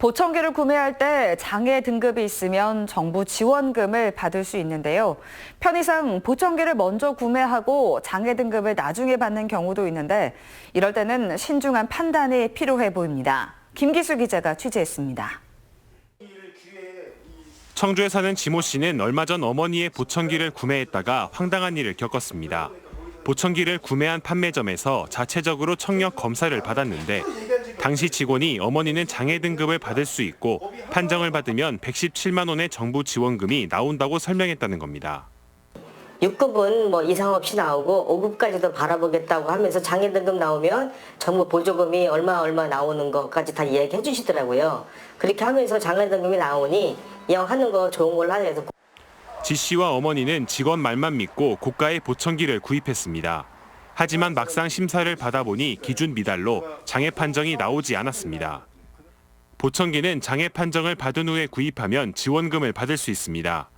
보청기를 구매할 때 장애 등급이 있으면 정부 지원금을 받을 수 있는데요. 편의상 보청기를 먼저 구매하고 장애 등급을 나중에 받는 경우도 있는데 이럴 때는 신중한 판단이 필요해 보입니다. 김기수 기자가 취재했습니다. 청주에 사는 지모 씨는 얼마 전 어머니의 보청기를 구매했다가 황당한 일을 겪었습니다. 보청기를 구매한 판매점에서 자체적으로 청력 검사를 받았는데 당시 직원이 어머니는 장애 등급을 받을 수 있고 판정을 받으면 117만 원의 정부 지원금이 나온다고 설명했다는 겁니다. 6급은 뭐 이상 없이 나오고 5급까지도 바라보겠다고 하면서 장애 등급 나오면 정부 보조금이 얼마 얼마 나오는 것까지 다 이야기해 주시더라고요. 그렇게 하면서 장애 등급이 나오니 이왕 하는 거 좋은 걸로 하자 해서 지 씨와 어머니는 직원 말만 믿고 고가의 보청기를 구입했습니다. 하지만 막상 심사를 받아보니 기준 미달로 장애 판정이 나오지 않았습니다. 보청기는 장애 판정을 받은 후에 구입하면 지원금을 받을 수 있습니다.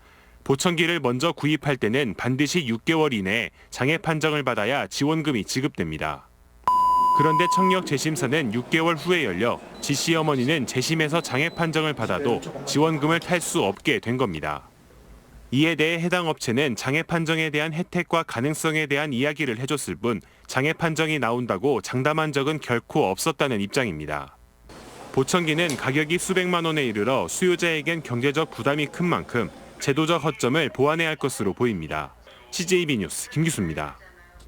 보청기를 먼저 구입할 때는 반드시 6개월 이내에 장애 판정을 받아야 지원금이 지급됩니다. 그런데 청력 재심사는 6개월 후에 열려 지씨 어머니는 재심에서 장애 판정을 받아도 지원금을 탈 수 없게 된 겁니다. 이에 대해 해당 업체는 장애 판정에 대한 혜택과 가능성에 대한 이야기를 해줬을 뿐 장애 판정이 나온다고 장담한 적은 결코 없었다는 입장입니다. 보청기는 가격이 수백만 원에 이르러 수요자에겐 경제적 부담이 큰 만큼 제도적 허점을 보완해야 할 것으로 보입니다. CJB 뉴스 김기수입니다.